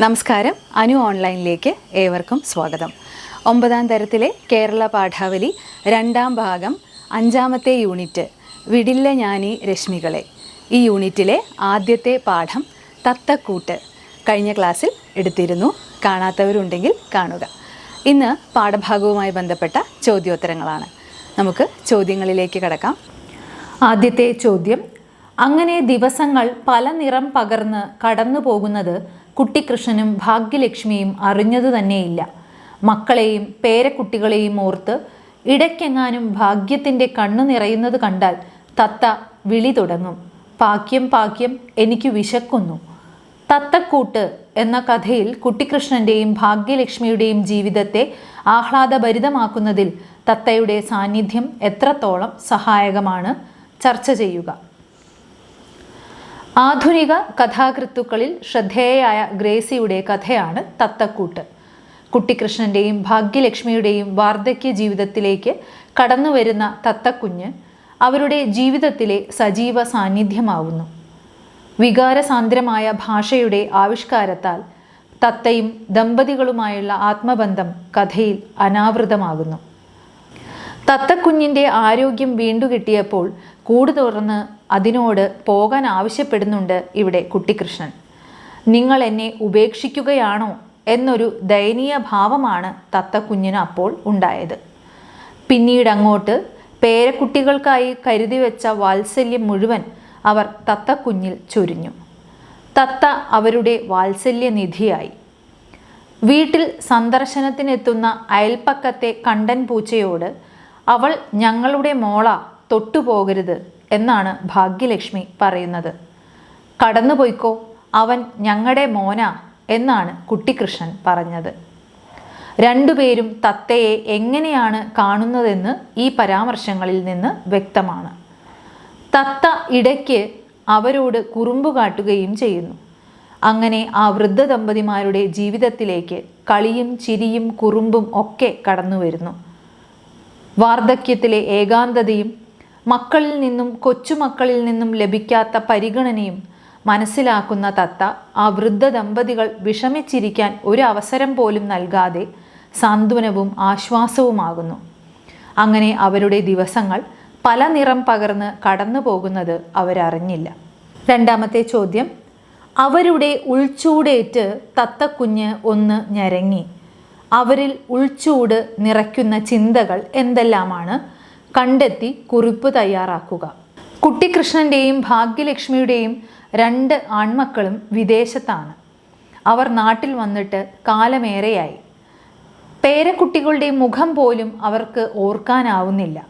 നമസ്കാരം. അനു ഓൺലൈനിലേക്ക് ഏവർക്കും സ്വാഗതം. ഒമ്പതാം തരത്തിലെ കേരള പാഠാവലി രണ്ടാം ഭാഗം അഞ്ചാമത്തെ യൂണിറ്റ് വിടില്ല ഞാനീ രശ്മികളെ. ഈ യൂണിറ്റിലെ ആദ്യത്തെ പാഠം തത്തക്കൂട്ട്. കഴിഞ്ഞ ക്ലാസ്സിൽ എടുത്തിരുന്നു. കാണാത്തവരുണ്ടെങ്കിൽ കാണുക. ഇന്ന് പാഠഭാഗവുമായി ബന്ധപ്പെട്ട ചോദ്യോത്തരങ്ങളാണ്. നമുക്ക് ചോദ്യങ്ങളിലേക്ക് കടക്കാം. ആദ്യത്തെ ചോദ്യം അങ്ങനെ ദിവസങ്ങൾ പല നിറം പകർന്ന് കടന്നു പോകുന്നത് കുട്ടിക്കൃഷ്ണനും ഭാഗ്യലക്ഷ്മിയും അറിഞ്ഞതു തന്നെയില്ല. മക്കളെയും പേരക്കുട്ടികളെയും ഓർത്ത് ഇടയ്ക്കെങ്ങാനും ഭാഗ്യത്തിന്റെ കണ്ണു നിറയുന്നത് കണ്ടാൽ തത്ത വിളി തുടങ്ങും. പാക്യം പാക്യം എനിക്ക് വിശക്കുന്നു. തത്തക്കൂട്ട് എന്ന കഥയിൽ കുട്ടിക്കൃഷ്ണന്റെയും ഭാഗ്യലക്ഷ്മിയുടെയും ജീവിതത്തെ ആഹ്ലാദഭരിതമാക്കുന്നതിൽ തത്തയുടെ സാന്നിധ്യം എത്രത്തോളം സഹായകമാണ് ചർച്ച ചെയ്യുക. ആധുനിക കഥാകൃത്തുക്കളിൽ ശ്രദ്ധേയയായ ഗ്രേസിയുടെ കഥയാണ് തത്തക്കൂട്ട്. കുട്ടിക്കൃഷ്ണന്റെയും ഭാഗ്യലക്ഷ്മിയുടെയും വാർദ്ധക്യ ജീവിതത്തിലേക്ക് കടന്നു വരുന്ന തത്തക്കുഞ്ഞ് അവരുടെ ജീവിതത്തിലെ സജീവ സാന്നിധ്യമാവുന്നു. വികാരസാന്ദ്രമായ ഭാഷയുടെ ആവിഷ്കാരത്താൽ തത്തയും ദമ്പതികളുമായുള്ള ആത്മബന്ധം കഥയിൽ അനാവൃതമാകുന്നു. തത്തക്കുഞ്ഞിന്റെ ആരോഗ്യം വീണ്ടു കിട്ടിയപ്പോൾ കൂട് തുറന്ന് അതിനോട് പോകാൻ ആവശ്യപ്പെടുന്നുണ്ട് ഇവിടെ കുട്ടിക്കൃഷ്ണൻ നിങ്ങൾ എന്നെ ഉപേക്ഷിക്കുകയാണോ എന്നൊരു ദയനീയ ഭാവമാണ് തത്തക്കുഞ്ഞിന് അപ്പോൾ ഉണ്ടായത്. പിന്നീട് അങ്ങോട്ട് പേരക്കുട്ടികൾക്കായി കരുതി വെച്ച വാത്സല്യം മുഴുവൻ അവർ തത്തക്കുഞ്ഞിൽ ചൊരിഞ്ഞു. തത്ത അവരുടെ വാത്സല്യനിധിയായി. വീട്ടിൽ സന്ദർശനത്തിനെത്തുന്ന അയൽപ്പക്കത്തെ കണ്ടൻ പൂച്ചയോട് അവൾ ഞങ്ങളുടെ മോള തൊട്ടുപോകരുത് എന്നാണ് ഭാഗ്യലക്ഷ്മി പറയുന്നത്. കടന്നുപോയിക്കോ അവൻ ഞങ്ങളുടെ മോന എന്നാണ് കുട്ടിക്കൃഷ്ണൻ പറഞ്ഞത്. രണ്ടുപേരും തത്തയെ എങ്ങനെയാണ് കാണുന്നതെന്ന് ഈ പരാമർശങ്ങളിൽ നിന്ന് വ്യക്തമാണ്. തത്ത ഇടയ്ക്ക് അവരോട് കുറുമ്പ് കാട്ടുകയും ചെയ്യുന്നു. അങ്ങനെ ആ വൃദ്ധ ദമ്പതിമാരുടെ ജീവിതത്തിലേക്ക് കളിയും ചിരിയും കുറുമ്പും ഒക്കെ കടന്നു വരുന്നു. വാർദ്ധക്യത്തിലെ ഏകാന്തതയും മക്കളിൽ നിന്നും കൊച്ചുമക്കളിൽ നിന്നും ലഭിക്കാത്ത പരിഗണനയും മനസ്സിലാക്കുന്ന തത്ത ആ വൃദ്ധ ദമ്പതികൾ വിഷമിച്ചിരിക്കാൻ ഒരു അവസരം പോലും നൽകാതെ സാന്ത്വനവും ആശ്വാസവുമാകുന്നു. അങ്ങനെ അവരുടെ ദിവസങ്ങൾ പല നിറം പകർന്ന് കടന്നു പോകുന്നത് അവരറിഞ്ഞില്ല. രണ്ടാമത്തെ ചോദ്യം അവരുടെ ഉൾച്ചൂടേറ്റ് തത്തക്കുഞ്ഞ് ഒന്ന് ഞരങ്ങി. അവരിൽ ഉൾച്ചൂട് നിറയ്ക്കുന്ന ചിന്തകൾ എന്തെല്ലാമാണ്? കണ്ടെത്തി കുറിപ്പ് തയ്യാറാക്കുക. കുട്ടിക്കൃഷ്ണന്റെയും ഭാഗ്യലക്ഷ്മിയുടെയും രണ്ട് ആൺമക്കളും വിദേശത്താണ്. അവർ നാട്ടിൽ വന്നിട്ട് കാലമേറെയായി. പേരക്കുട്ടികളുടെ മുഖം പോലും അവർക്ക് ഓർക്കാനാവുന്നില്ല.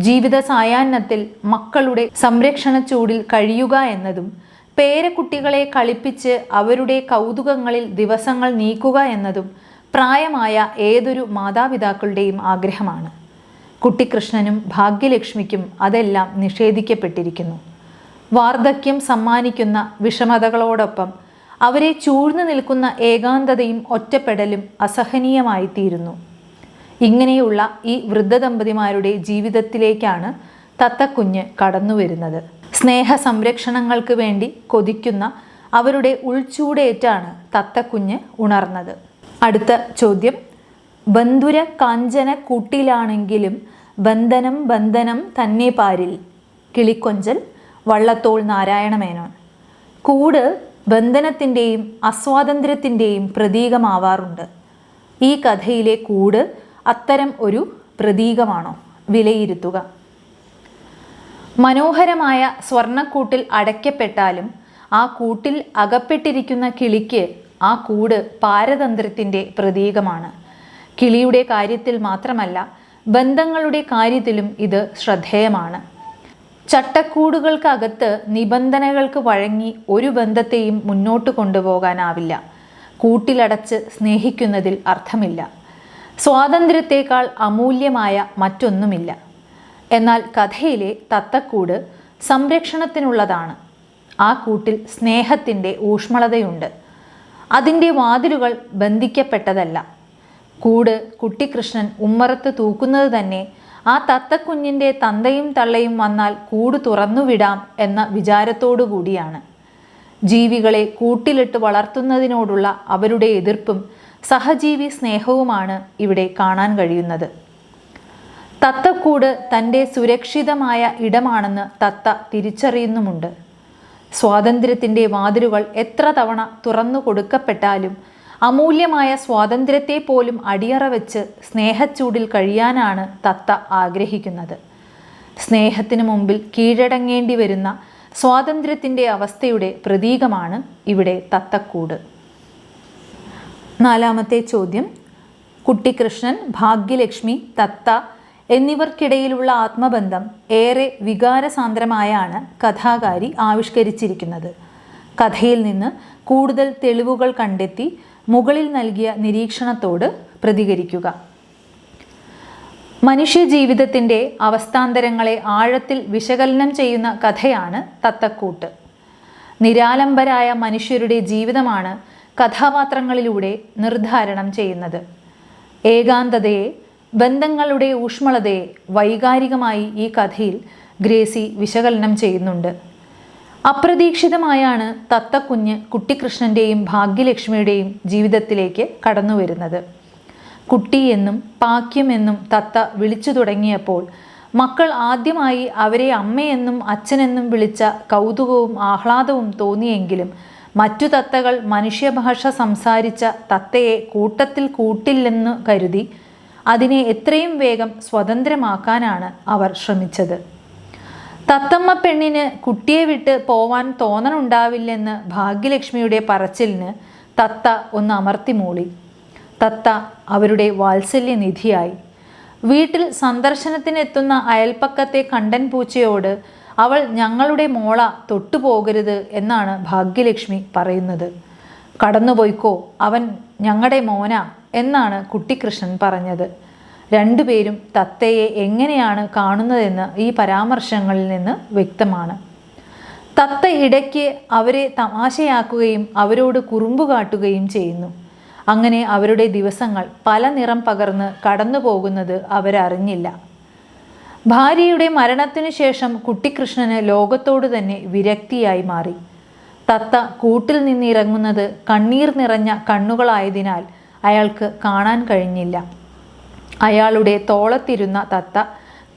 ജീവിത സായാഹ്നത്തിൽ മക്കളുടെ സംരക്ഷണ ചൂടിൽ കഴിയുക എന്നതും പേരക്കുട്ടികളെ കളിപ്പിച്ച് അവരുടെ കൗതുകങ്ങളിൽ ദിവസങ്ങൾ നീക്കുക എന്നതും പ്രായമായ ഏതൊരു മാതാപിതാക്കളുടെയും ആഗ്രഹമാണ്. കുട്ടിക്കൃഷ്ണനും ഭാഗ്യലക്ഷ്മിക്കും അതെല്ലാം നിഷേധിക്കപ്പെട്ടിരിക്കുന്നു. വാർദ്ധക്യം സമ്മാനിക്കുന്ന വിഷമതകളോടൊപ്പം അവരെ ചൂഴ്ന്നു നിൽക്കുന്ന ഏകാന്തതയും ഒറ്റപ്പെടലും അസഹനീയമായി തീരുന്നു ഇങ്ങനെയുള്ള ഈ വൃദ്ധ ദമ്പതിമാരുടെ ജീവിതത്തിലേക്കാണ് തത്തക്കുഞ്ഞ് കടന്നുവരുന്നത്. സ്നേഹ സംരക്ഷണങ്ങൾക്ക് വേണ്ടി കൊതിക്കുന്ന അവരുടെ ഉൾച്ചൂടേറ്റാണ് തത്തക്കുഞ്ഞ് ഉണർന്നത്. അടുത്ത ചോദ്യം. ബന്ധുര കാഞ്ചന കൂട്ടിലാണെങ്കിലും ബന്ധനം ബന്ധനം തന്നെ പാരിൽ. കിളിക്കൊഞ്ചൽ വള്ളത്തോൾ നാരായണമേനോൻ കൂട് ബന്ധനത്തിന്റെയും അസ്വാതന്ത്ര്യത്തിന്റെയും പ്രതീകമാവാറുണ്ട്. ഈ കഥയിലെ കൂട് അത്തരം ഒരു പ്രതീകമാണോ? വിലയിരുത്തുക. മനോഹരമായ സ്വർണക്കൂട്ടിൽ അടയ്ക്കപ്പെട്ടാലും ആ കൂട്ടിൽ അകപ്പെട്ടിരിക്കുന്ന കിളിക്ക് ആ കൂട് പാരതന്ത്രത്തിന്റെ പ്രതീകമാണ്. കിളിയുടെ കാര്യത്തിൽ മാത്രമല്ല ബന്ധങ്ങളുടെ കാര്യത്തിലും ഇത് ശ്രദ്ധേയമാണ്. ചട്ടക്കൂടുകൾക്കകത്ത് നിബന്ധനകൾക്ക് വഴങ്ങി ഒരു ബന്ധത്തെയും മുന്നോട്ട് കൊണ്ടുപോകാനാവില്ല. കൂട്ടിലടച്ച് സ്നേഹിക്കുന്നതിൽ അർത്ഥമില്ല. സ്വാതന്ത്ര്യത്തേക്കാൾ അമൂല്യമായ മറ്റൊന്നുമില്ല. എന്നാൽ കഥയിലെ തത്തക്കൂട് സംരക്ഷണത്തിനുള്ളതാണ്. ആ കൂട്ടിൽ സ്നേഹത്തിന്റെ ഊഷ്മളതയുണ്ട്. അതിന്റെ വാതിലുകൾ ബന്ധിക്കപ്പെട്ടതല്ല. കൂട് കുട്ടിക്കൃഷ്ണൻ ഉമ്മറത്ത് തൂക്കുന്നത് തന്നെ ആ തത്തക്കുഞ്ഞിന്റെ തന്തയും തള്ളയും വന്നാൽ കൂട് തുറന്നുവിടാം എന്ന വിചാരത്തോടു കൂടിയാണ്. ജീവികളെ കൂട്ടിലിട്ട് വളർത്തുന്നതിനോടുള്ള അവരുടെ എതിർപ്പും സഹജീവി സ്നേഹവുമാണ് ഇവിടെ കാണാൻ കഴിയുന്നത്. തത്തക്കൂട് തന്റെ സുരക്ഷിതമായ ഇടമാണെന്ന് തത്ത തിരിച്ചറിയുന്നുമുണ്ട്. സ്വാതന്ത്ര്യത്തിന്റെ വാതിലുകൾ എത്ര തവണ തുറന്നു കൊടുക്കപ്പെട്ടാലും അമൂല്യമായ സ്വാതന്ത്ര്യത്തെ പോലും അടിയറ വെച്ച് സ്നേഹച്ചൂടിൽ കഴിയാനാണ് തത്ത ആഗ്രഹിക്കുന്നത്. സ്നേഹത്തിന് മുമ്പിൽ കീഴടങ്ങേണ്ടി വരുന്ന സ്വാതന്ത്ര്യത്തിന്റെ അവസ്ഥയുടെ പ്രതീകമാണ് ഇവിടെ തത്തക്കൂട്. നാലാമത്തെ ചോദ്യം. കുട്ടിക്കൃഷ്ണൻ ഭാഗ്യലക്ഷ്മി തത്ത എന്നിവർക്കിടയിലുള്ള ആത്മബന്ധം ഏറെ വികാരസാന്ദ്രമായാണ് കഥാകാരി ആവിഷ്കരിച്ചിരിക്കുന്നത്. കഥയിൽ നിന്ന് കൂടുതൽ തെളിവുകൾ കണ്ടെത്തി മുകളിൽ നൽകിയ നിരീക്ഷണത്തോട് പ്രതികരിക്കുക. മനുഷ്യജീവിതത്തിന്റെ അവസ്ഥാന്തരങ്ങളെ ആഴത്തിൽ വിശകലനം ചെയ്യുന്ന കഥയാണ് തത്തക്കൂട്ട്. നിരാലംബരായ മനുഷ്യരുടെ ജീവിതമാണ് കഥാപാത്രങ്ങളിലൂടെ നിർദ്ധാരണം ചെയ്യുന്നത്. ഏകാന്തതയെ ബന്ധങ്ങളുടെ ഊഷ്മളതയെ വൈകാരികമായി ഈ കഥയിൽ ഗ്രേസി വിശകലനം ചെയ്യുന്നുണ്ട്. അപ്രതീക്ഷിതമായാണ് തത്തക്കുഞ്ഞ് കുട്ടിക്കൃഷ്ണന്റെയും ഭാഗ്യലക്ഷ്മിയുടെയും ജീവിതത്തിലേക്ക് കടന്നു വരുന്നത് കുട്ടിയെന്നും പാക്യമെന്നും തത്ത വിളിച്ചു തുടങ്ങിയപ്പോൾ മക്കൾ ആദ്യമായി അവരെ അമ്മയെന്നും അച്ഛനെന്നും വിളിച്ച കൗതുകവും ആഹ്ലാദവും തോന്നിയെങ്കിലും മറ്റു തത്തകൾ മനുഷ്യഭാഷ സംസാരിച്ച തത്തയെ കൂട്ടത്തിൽ കൂട്ടില്ലെന്ന് കരുതി അതിനെ എത്രയും വേഗം സ്വതന്ത്രമാക്കാനാണ് അവർ ശ്രമിച്ചത്. തത്തമ്മ പെണ്ണിന് കുട്ടിയെ വിട്ട് പോവാൻ തോന്നണുണ്ടാവില്ലെന്ന് ഭാഗ്യലക്ഷ്മിയുടെ പറച്ചിലിന് തത്ത ഒന്ന് അമർത്തി മൂളി. തത്ത അവരുടെ വാത്സല്യനിധിയായി. വീട്ടിൽ സന്ദർശനത്തിനെത്തുന്ന അയൽപ്പക്കത്തെ കണ്ടൻ പൂച്ചയോട് അവൾ ഞങ്ങളുടെ മോള തൊട്ടുപോകരുത് എന്നാണ് ഭാഗ്യലക്ഷ്മി പറയുന്നത്. കടന്നുപോയിക്കോ അവൻ ഞങ്ങളുടെ മോന എന്നാണ് കുട്ടിക്കൃഷ്ണൻ പറഞ്ഞത്. രണ്ടുപേരും തത്തയെ എങ്ങനെയാണ് കാണുന്നതെന്ന് ഈ പരാമർശങ്ങളിൽ നിന്ന് വ്യക്തമാണ്. തത്ത ഇടയ്ക്ക് അവരെ തമാശയാക്കുകയും അവരോട് കുറുമ്പ് കാട്ടുകയും ചെയ്യുന്നു. അങ്ങനെ അവരുടെ ദിവസങ്ങൾ പല നിറം പകർന്ന് കടന്നു പോകുന്നത് അവരറിഞ്ഞില്ല. ഭാര്യയുടെ മരണത്തിനു ശേഷം കുട്ടിക്കൃഷ്ണന് ലോകത്തോട് തന്നെ വിരക്തിയായി മാറി. തത്ത കൂട്ടിൽ നിന്നിറങ്ങുന്നത് കണ്ണീർ നിറഞ്ഞ കണ്ണുകളായതിനാൽ അയാൾക്ക് കാണാൻ കഴിഞ്ഞില്ല. അയാളുടെ തോളത്തിരുന്ന തത്ത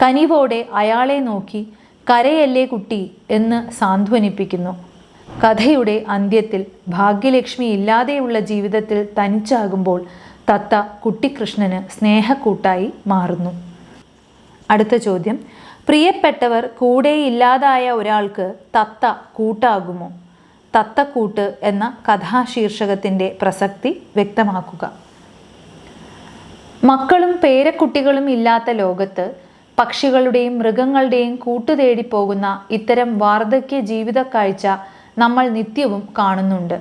കനിവോടെ അയാളെ നോക്കി കരയല്ലേ കുട്ടി? എന്ന് സാന്ത്വനിപ്പിക്കുന്നു. കഥയുടെ അന്ത്യത്തിൽ ഭാഗ്യലക്ഷ്മി ഇല്ലാതെയുള്ള ജീവിതത്തിൽ തനിച്ചാകുമ്പോൾ തത്ത കുട്ടിക്കൃഷ്ണന് സ്നേഹക്കൂട്ടായി മാറുന്നു. അടുത്ത ചോദ്യം. പ്രിയപ്പെട്ടവർ കൂടെ ഇല്ലാതായ ഒരാൾക്ക് തത്ത കൂട്ടാകുമോ? തത്തക്കൂട്ട് എന്ന കഥാശീർഷകത്തിന്റെ പ്രസക്തി വ്യക്തമാക്കുക. മക്കളും പേരക്കുട്ടികളും ഇല്ലാത്ത ലോകത്ത് പക്ഷികളുടെയും മൃഗങ്ങളുടെയും കൂട്ടുതേടി പോകുന്ന ഇത്തരം വാർദ്ധക്യ ജീവിത കാഴ്ച നമ്മൾ നിത്യവും കാണുന്നുണ്ട്.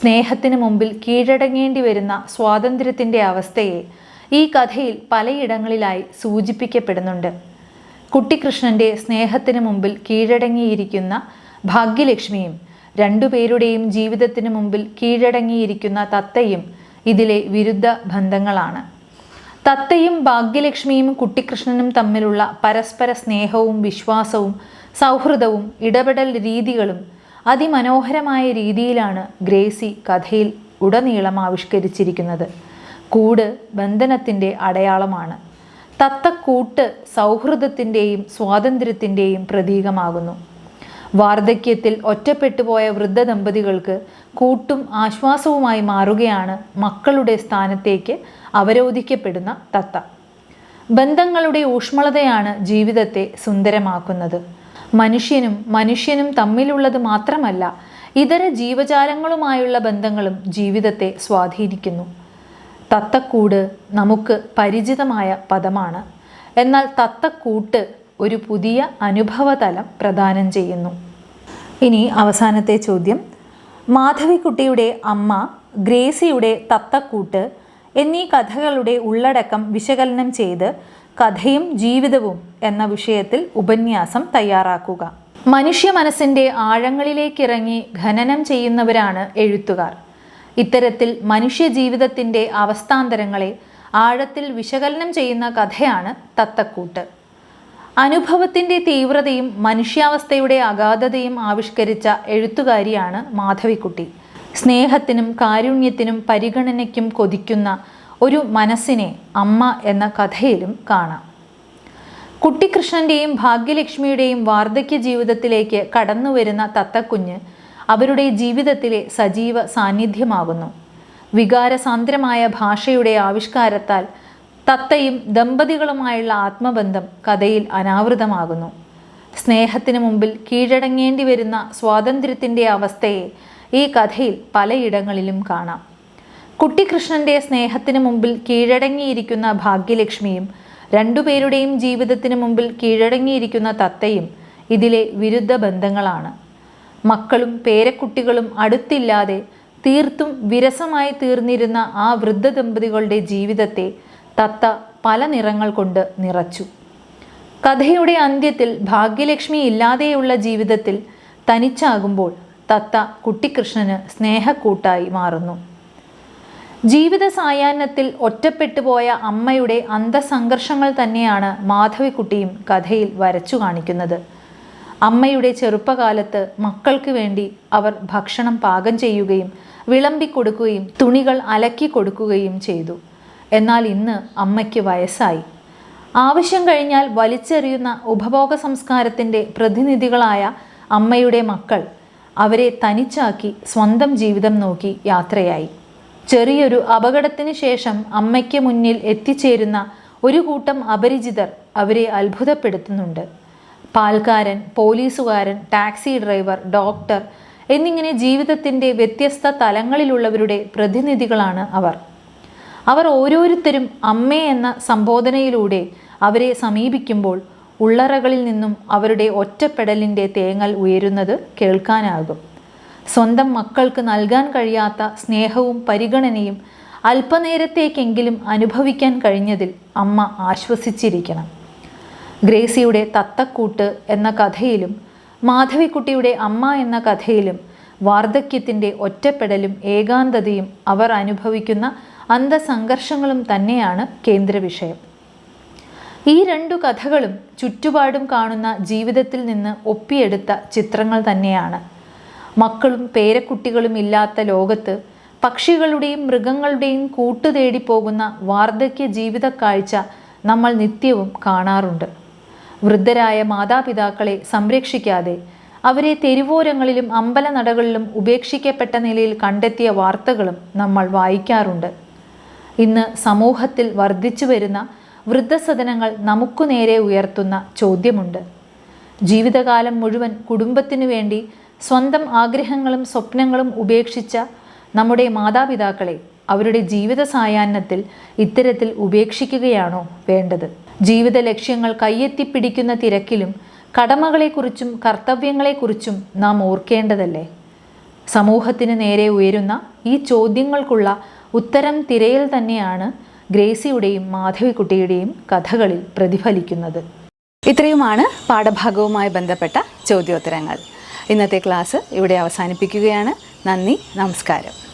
സ്നേഹത്തിന് മുമ്പിൽ കീഴടങ്ങേണ്ടി വരുന്ന സ്വാതന്ത്ര്യത്തിന്റെ അവസ്ഥയെ ഈ കഥയിൽ പലയിടങ്ങളിലായി സൂചിപ്പിക്കപ്പെടുന്നുണ്ട്. കുട്ടിക്കൃഷ്ണന്റെ സ്നേഹത്തിന് മുമ്പിൽ കീഴടങ്ങിയിരിക്കുന്ന ഭാഗ്യലക്ഷ്മിയും രണ്ടുപേരുടെയും ജീവിതത്തിന് മുമ്പിൽ കീഴടങ്ങിയിരിക്കുന്ന തത്തയും ഇതിലെ വിരുദ്ധ ബന്ധങ്ങളാണ്. തത്തയും ഭാഗ്യലക്ഷ്മിയും കുട്ടിക്കൃഷ്ണനും തമ്മിലുള്ള പരസ്പര സ്നേഹവും വിശ്വാസവും സൗഹൃദവും ഇടപെടൽ രീതികളും അതിമനോഹരമായ രീതിയിലാണ് ഗ്രേസി കഥയിൽ ഉടനീളം ആവിഷ്കരിച്ചിരിക്കുന്നത്. കൂട് ബന്ധനത്തിന്റെ അടയാളമാണ്. തത്തക്കൂട്ട് സൗഹൃദത്തിന്റെയും സ്വാതന്ത്ര്യത്തിന്റെയും പ്രതീകമാകുന്നു. വാർദ്ധക്യത്തിൽ ഒറ്റപ്പെട്ടുപോയ വൃദ്ധ ദമ്പതികൾക്ക് കൂട്ടും ആശ്വാസവുമായി മാറുകയാണ് മക്കളുടെ സ്ഥാനത്തേക്ക് അവരോധിക്കപ്പെടുന്ന തത്ത. ബന്ധങ്ങളുടെ ഊഷ്മളതയാണ് ജീവിതത്തെ സുന്ദരമാക്കുന്നത്. മനുഷ്യനും മനുഷ്യനും തമ്മിലുള്ളത് മാത്രമല്ല ഇതര ജീവജാലങ്ങളുമായുള്ള ബന്ധങ്ങളും ജീവിതത്തെ സ്വാധീനിക്കുന്നു. തത്തക്കൂട് നമുക്ക് പരിചിതമായ പദമാണ്. എന്നാൽ തത്തക്കൂട്ട് ഒരു പുതിയ അനുഭവതലം പ്രദാനം ചെയ്യുന്നു. ഇനി അവസാനത്തെ ചോദ്യം. മാധവിക്കുട്ടിയുടെ അമ്മ ഗ്രേസിയുടെ തത്തക്കൂട്ട് എന്നീ കഥകളുടെ ഉള്ളടക്കം വിശകലനം ചെയ്ത് കഥയും ജീവിതവും എന്ന വിഷയത്തിൽ ഉപന്യാസം തയ്യാറാക്കുക. മനുഷ്യ മനസ്സിന്റെ ആഴങ്ങളിലേക്കിറങ്ങി ഖനനം ചെയ്യുന്നവരാണ് എഴുത്തുകാർ. ഇത്തരത്തിൽ മനുഷ്യ ജീവിതത്തിന്റെ അവസ്ഥാന്തരങ്ങളെ ആഴത്തിൽ വിശകലനം ചെയ്യുന്ന കഥയാണ് തത്തക്കൂട്ട്. അനുഭവത്തിന്റെ തീവ്രതയും മനുഷ്യാവസ്ഥയുടെ അഗാധതയും ആവിഷ്കരിച്ച എഴുത്തുകാരിയാണ് മാധവിക്കുട്ടി. സ്നേഹത്തിനും കാരുണ്യത്തിനും പരിഗണനയ്ക്കും കൊതിക്കുന്ന ഒരു മനസ്സിനെ അമ്മ എന്ന കഥയിലും കാണാം. കുട്ടിക്കൃഷ്ണന്റെയും ഭാഗ്യലക്ഷ്മിയുടെയും വാർദ്ധക്യ ജീവിതത്തിലേക്ക് കടന്നുവരുന്ന തത്തക്കുഞ്ഞ് അവരുടെ ജീവിതത്തിലെ സജീവ സാന്നിധ്യമാകുന്നു. വികാരസാന്ദ്രമായ ഭാഷയുടെ ആവിഷ്കാരത്താൽ തത്തയും ദമ്പതികളുമായുള്ള ആത്മബന്ധം കഥയിൽ അനാവൃതമാകുന്നു. സ്നേഹത്തിന് മുമ്പിൽ കീഴടങ്ങേണ്ടി വരുന്ന സ്വാതന്ത്ര്യത്തിന്റെ അവസ്ഥയെ ഈ കഥയിൽ പലയിടങ്ങളിലും കാണാം. കുട്ടികൃഷ്ണന്റെ സ്നേഹത്തിന് മുമ്പിൽ കീഴടങ്ങിയിരിക്കുന്ന ഭാഗ്യലക്ഷ്മിയും രണ്ടുപേരുടെയും ജീവിതത്തിന് മുമ്പിൽ കീഴടങ്ങിയിരിക്കുന്ന തത്തയും ഇതിലെ വിരുദ്ധ ബന്ധങ്ങളാണ്. മക്കളും പേരക്കുട്ടികളും അടുത്തില്ലാതെ തീർത്തും വിരസമായി തീർന്നിരുന്ന ആ വൃദ്ധ ദമ്പതികളുടെ ജീവിതത്തെ തത്ത പല നിറങ്ങൾ കൊണ്ട് നിറച്ചു. കഥയുടെ അന്ത്യത്തിൽ ഭാഗ്യലക്ഷ്മി ഇല്ലാതെയുള്ള ജീവിതത്തിൽ തനിച്ചാകുമ്പോൾ തത്ത കുട്ടിക്കൃഷ്ണന് സ്നേഹക്കൂട്ടായി മാറുന്നു. ജീവിത സായാഹ്നത്തിൽ ഒറ്റപ്പെട്ടുപോയ അമ്മയുടെ അന്തസംഘർഷങ്ങൾ തന്നെയാണ് മാധവിക്കുട്ടിയും കഥയിൽ വരച്ചു കാണിക്കുന്നത്. അമ്മയുടെ ചെറുപ്പകാലത്ത് മക്കൾക്ക് വേണ്ടി അവർ ഭക്ഷണം പാകം ചെയ്യുകയും വിളമ്പിക്കൊടുക്കുകയും തുണികൾ അലക്കി കൊടുക്കുകയും ചെയ്തു. എന്നാൽ ഇന്ന് അമ്മയ്ക്ക് വയസ്സായി. ആവശ്യം കഴിഞ്ഞാൽ വലിച്ചെറിയുന്ന ഉപഭോഗ സംസ്കാരത്തിന്റെ പ്രതിനിധികളായ അമ്മയുടെ മക്കൾ അവരെ തനിച്ചാക്കി സ്വന്തം ജീവിതം നോക്കി യാത്രയായി. ചെറിയൊരു അപകടത്തിന് ശേഷം അമ്മയ്ക്ക് മുന്നിൽ എത്തിച്ചേരുന്ന ഒരു കൂട്ടം അപരിചിതർ അവരെ അത്ഭുതപ്പെടുത്തുന്നുണ്ട്. പാൽക്കാരൻ പോലീസുകാരൻ ടാക്സി ഡ്രൈവർ ഡോക്ടർ എന്നിങ്ങനെ ജീവിതത്തിന്റെ വ്യത്യസ്ത തലങ്ങളിലുള്ളവരുടെ പ്രതിനിധികളാണ് അവർ. അവർ ഓരോരുത്തരും അമ്മേ എന്ന സംബോധനയിലൂടെ അവരെ സമീപിക്കുമ്പോൾ ഉള്ളറകളിൽ നിന്നും അവരുടെ ഒറ്റപ്പെടലിന്റെ തേങ്ങൽ ഉയരുന്നത് കേൾക്കാനാകും. സ്വന്തം മക്കൾക്ക് നൽകാൻ കഴിയാത്ത സ്നേഹവും പരിഗണനയും അല്പനേരത്തേക്കെങ്കിലും അനുഭവിക്കാൻ കഴിഞ്ഞതിൽ അമ്മ ആശ്വസിച്ചിരിക്കണം. ഗ്രേസിയുടെ തത്തക്കൂട്ട് എന്ന കഥയിലും മാധവിക്കുട്ടിയുടെ അമ്മ എന്ന കഥയിലും വാർദ്ധക്യത്തിന്റെ ഒറ്റപ്പെടലും ഏകാന്തതയും അവർ അനുഭവിക്കുന്ന അന്തസംഘർഷങ്ങളും തന്നെയാണ് കേന്ദ്ര വിഷയം. ഈ രണ്ടു കഥകളും ചുറ്റുപാടും കാണുന്ന ജീവിതത്തിൽ നിന്ന് ഒപ്പിയെടുത്ത ചിത്രങ്ങൾ തന്നെയാണ്. മക്കളും പേരക്കുട്ടികളും ഇല്ലാത്ത ലോകത്ത് പക്ഷികളുടെയും മൃഗങ്ങളുടെയും കൂട്ടുതേടി പോകുന്ന വാർദ്ധക്യ ജീവിത കാഴ്ച നമ്മൾ നിത്യവും കാണാറുണ്ട്. വൃദ്ധരായ മാതാപിതാക്കളെ സംരക്ഷിക്കാതെ അവരെ തെരുവോരങ്ങളിലും അമ്പല നടകളിലും ഉപേക്ഷിക്കപ്പെട്ട നിലയിൽ കണ്ടെത്തിയ വാർത്തകളും നമ്മൾ വായിക്കാറുണ്ട്. ഇന്ന് സമൂഹത്തിൽ വർദ്ധിച്ചു വരുന്ന വൃദ്ധസദനങ്ങൾ നമുക്കു നേരെ ഉയർത്തുന്ന ചോദ്യമുണ്ട്. ജീവിതകാലം മുഴുവൻ കുടുംബത്തിനു വേണ്ടി സ്വന്തം ആഗ്രഹങ്ങളും സ്വപ്നങ്ങളും ഉപേക്ഷിച്ച നമ്മുടെ മാതാപിതാക്കളെ അവരുടെ ജീവിത സായാഹ്നത്തിൽ ഇത്തരത്തിൽ ഉപേക്ഷിക്കുകയാണോ വേണ്ടത്? ജീവിത ലക്ഷ്യങ്ങൾ കയ്യെത്തിപ്പിടിക്കുന്ന തിരക്കിലും കടമകളെക്കുറിച്ചും കർത്തവ്യങ്ങളെക്കുറിച്ചും നാം ഓർക്കേണ്ടതല്ലേ? സമൂഹത്തിന് നേരെ ഉയരുന്ന ഈ ചോദ്യങ്ങൾക്കുള്ള ഉത്തരം തിരയിൽ തന്നെയാണ് ഗ്രേസിയുടെയും മാധവിക്കുട്ടിയുടെയും കഥകളിൽ പ്രതിഫലിക്കുന്നത്. ഇത്രയുമാണ് പാഠഭാഗവുമായി ബന്ധപ്പെട്ട ചോദ്യോത്തരങ്ങൾ. ഇന്നത്തെ ക്ലാസ് ഇവിടെ അവസാനിപ്പിക്കുകയാണ്. നന്ദി നമസ്കാരം.